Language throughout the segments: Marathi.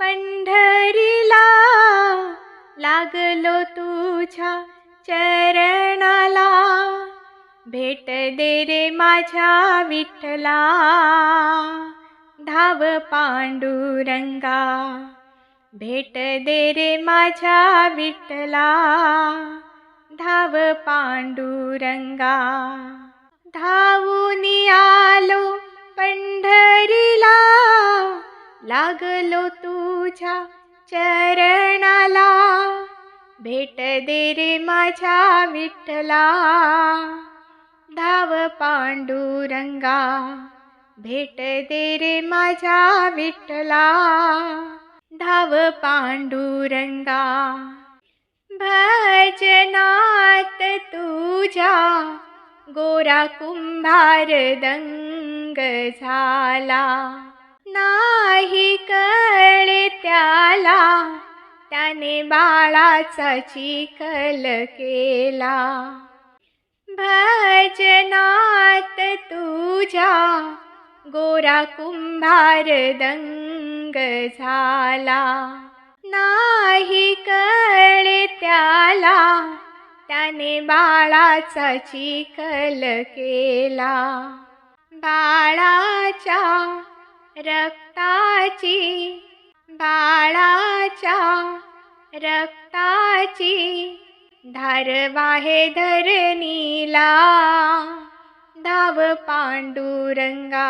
पंढरीला लागलो तुझ्या चरणाला. भेट दे रे माझ्या विठ्ठला. धाव पांडुरंगा. भेट दे रे माझ्या विठ्ठला. धाव पांडुरंगा. धावून आलो लागलो तुझ्या चरणाला. भेट दे रे माझ्या विठ्ठला. धाव पांडुरंगा. भेट दे रे माझ्या विठ्ठला. धाव पांडुरंगा. भजनात तुझ्या गोरा कुंभार दंग झाला. नाही कळे त्याला. त्याने बाळाचा चिखल केला. भजनात तुझ्या गोरा कुंभार दंग झाला. नाही कळे त्याला. त्याने बाळाचा चिखल केला. बाळाच्या रक्ताची बाळाच्या रक्ताची धार वाहे धरणीला. धाव पांडुरंगा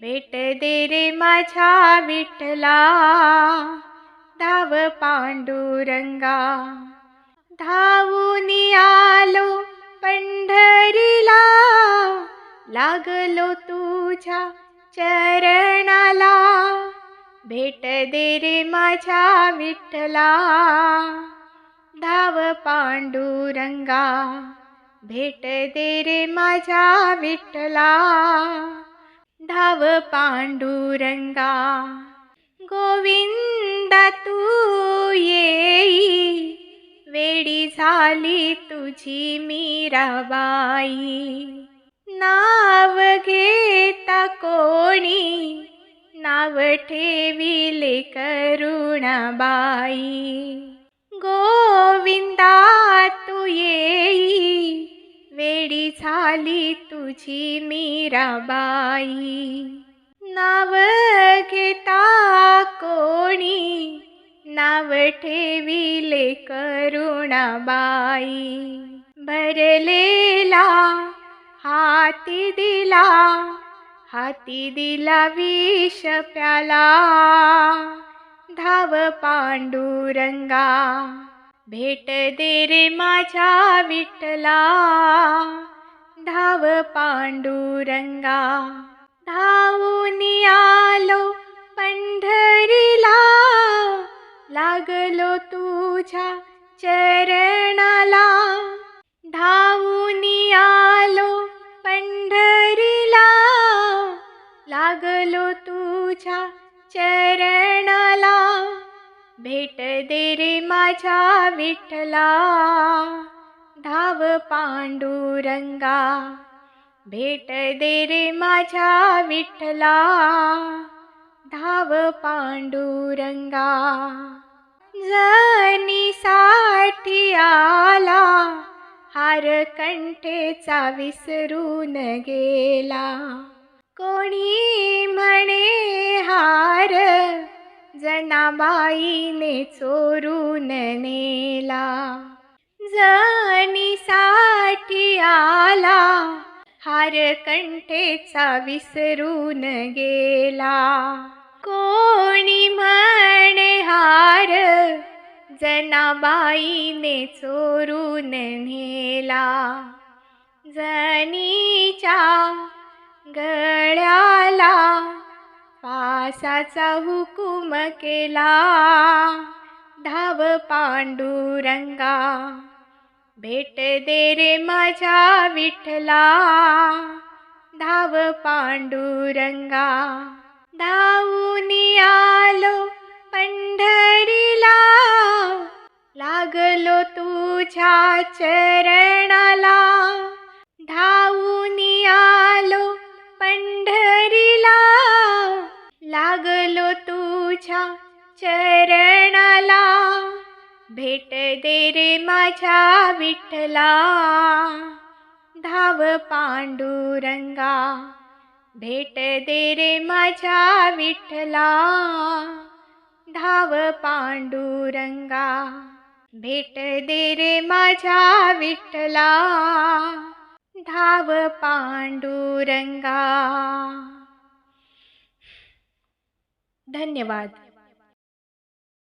भेट दे रे माझ्या विठला धाव पांडुरंगा धावून आलो पंढरीला. लागलो तुझ्या चरणाला भेट दे रे माझ्या विठ्ठला. धाव पांडुरंगा भेट दे रे माझ्या विठ्ठला. धाव पांडुरंगा गोविंद तू येई. वेडी झाली तुझी मीराबाई नाव घेता कोणी? नाव ठेविले करुणाबाई. गोविंदा तू येई. वेडी झाली तुझी मीराबाई. नाव घेता कोणी? नाव ठेविले करुणाबाई. भरलेला हाती दिला हाती दिला विष प्याला. धाव पांडुरंगा भेट दे रे माझ्या विठला धाव पांडुरंगा धावून आलो पंढरीला. लागलो तुझ्या चरणाला. धावून आलो लागलो तुझ्या चरणाला. भेट दे रे माझ्या विठ्ठला. धाव पांडुरंगा. भेट दे रे माझ्या विठ्ठला. धाव पांडुरंगा. जनीसाठी आला. हार कंठेचा विसरून गेला. कोणी म्हणे हार? जनाबाईने चोरून नेला. जनीसाठी आला. हार कंठेचा विसरून गेला. कोणी म्हणे हार? जनाबाईने चोरून नेला. जनीच्या गळ्याला पासाचा हुकुम केला. धाव पांडुरंगा भेट दे रे माझ्या विठला धाव पांडुरंगा धावून आलो पंढरीला. लागलो तुझ्या चरणाला. धावून तुझ्या चरणाला भेट दे रे माझ्या विठ्ठला. धाव पांडुरंगा भेट दे रे माझ्या विठ्ठला. धाव पांडुरंगा भेट दे रे माझ्या विठ्ठला. धाव पांडुरंगा. धन्यवाद.